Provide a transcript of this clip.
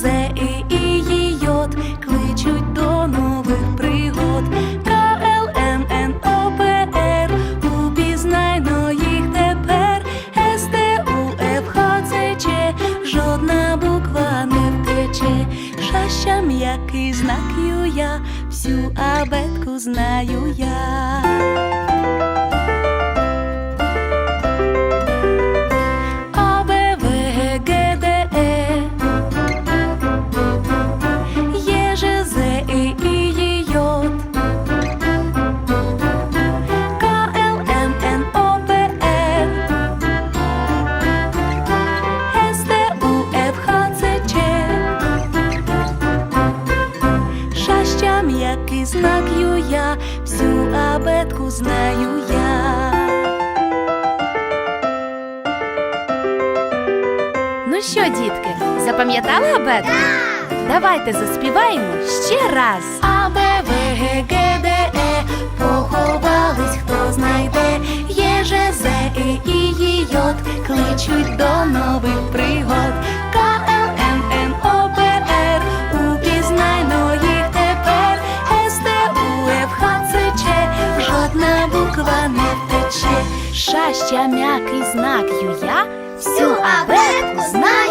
Зе і її йод кличуть до нових пригод. КЛМНОПР упізнайно їх тепер. СТУ СТУФХЦЧ жодна буква не втече. Шаща м'який знак юя, всю абетку знаю я. М'який знак ю я, всю абетку знаю я. Ну що, дітки, запам'ятали абетку? Давайте заспіваємо ще раз. А, Б, В, Г, Г, Д, Е, поховались, хто знайде, є же З, І, І, Й, Й, кличуть до нових пригод. Щастя, м'який знак ю я, всю абетку знаю